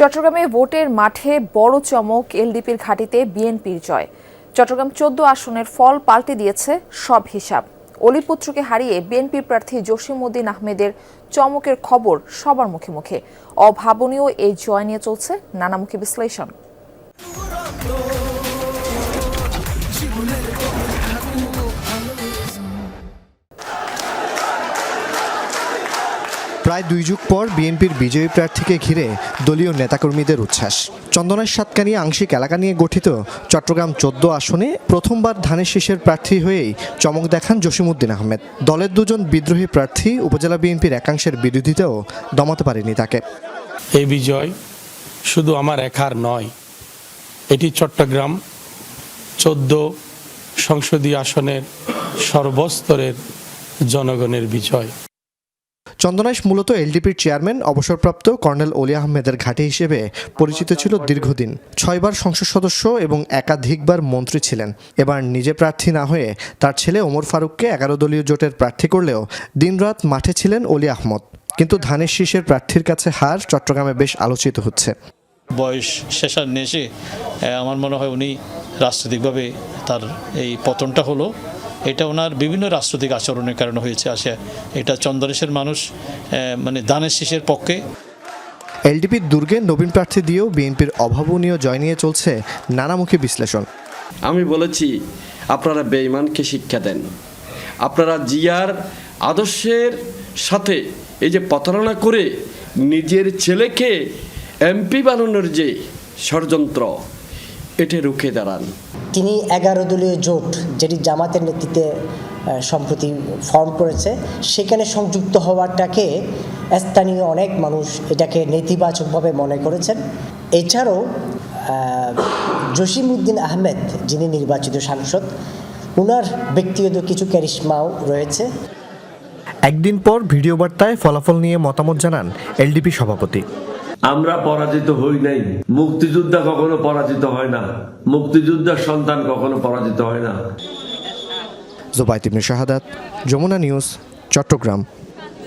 চট্টগ্রামে ভোটের মাঠে বড় চমক এলডিপির ঘাঁটিতে বিএনপির জয়। চট্টগ্রাম চোদ্দ আসনের ফল পাল্টে দিয়েছে সব হিসাব। অলিপুত্রকে হারিয়ে বিএনপি প্রার্থী জসিমউদ্দিন আহমেদের চমকের খবর সবার মুখে মুখে। অভাবনীয় এই জয় নিয়ে চলছে নানামুখী বিশ্লেষণ। প্রায় দুই যুগ পর বিএনপির বিজয়ী প্রার্থীকে ঘিরে দলীয় নেতাকর্মীদের উচ্ছ্বাস। চন্দনের সাতকানি আংশিক এলাকা নিয়ে গঠিত চট্টগ্রাম চোদ্দ আসনে প্রথমবার ধানের শীষের প্রার্থী হয়েই চমক দেখান জসিমউদ্দিন আহমেদ। দলের দুজন বিদ্রোহী প্রার্থী উপজেলা বিএনপির একাংশের বিরোধিতাও দমাতে পারেনি তাকে। এই বিজয় শুধু আমার একার নয়, এটি চট্টগ্রাম চোদ্দ সংসদীয় আসনের সর্বস্তরের জনগণের বিজয়। চন্দনাইশ মূলত এলডিপির চেয়ারম্যান, অবসরপ্রাপ্ত কর্নেল অলি আহমেদের ঘাঁটি হিসেবে পরিচিত ছিল দীর্ঘদিন। ছয়বার সংসদ সদস্য এবং একাধিকবার মন্ত্রী ছিলেন। এবার নিজে প্রার্থী না হয়ে তার ছেলে ওমর ফারুককে এগারো দলীয় জোটের প্রার্থী করলেও দিনরাত মাঠে ছিলেন অলি আহমদ। কিন্তু ধানের শীষের প্রার্থীর কাছে হার চট্টগ্রামে বেশ আলোচিত হচ্ছে। বয়স শেষার নেশে আমার মনে হয় উনি রাজনৈতিকভাবে তার এই পতনটা হলো। এটা ওনার বিভিন্ন রাজনৈতিক আচরণের কারণে হয়েছে আসে এটা চন্দ্রেশের মানুষ মানে দানের শেষের পক্ষে। এলডিপির দুর্গে নবীন প্রার্থী দিয়েও বিএনপির অভাবনীয় জয় নিয়ে চলছে নানামুখী বিশ্লেষণ। আমি বলেছি আপনারা বেঈমানকে শিক্ষা দেন। আপনারা জিয়ার আদর্শের সাথে এই যে প্রতারণা করে নিজের ছেলেকে এমপি বানানোর যে ষড়যন্ত্র এটা রুখে দাঁড়ান। তিনি এগারো দলীয় জোট যেটি জামাতের নেতৃত্বে সম্প্রতি ফর্ম করেছে, সেখানে সংযুক্ত হওয়াটাকে স্থানীয় অনেক মানুষ এটাকে নেতিবাচকভাবে মনে করেছেন। এছাড়াও জসিমউদ্দিন আহমেদ যিনি নির্বাচিত সাংসদ ওনার ব্যক্তিগত কিছু ক্যারিশমাও রয়েছে। একদিন পর ভিডিও বার্তায় ফলাফল নিয়ে মতামত জানান এলডিপি সভাপতি। আমরা পরাজিত হই নাই। মুক্তিযোদ্ধা কখনো পরাজিত হয় না। মুক্তিযোদ্ধার সন্তান কখনো পরাজিত হয় না। জোবাইত ইবনে শাহাদাত, যমুনা নিউজ, চট্টগ্রাম।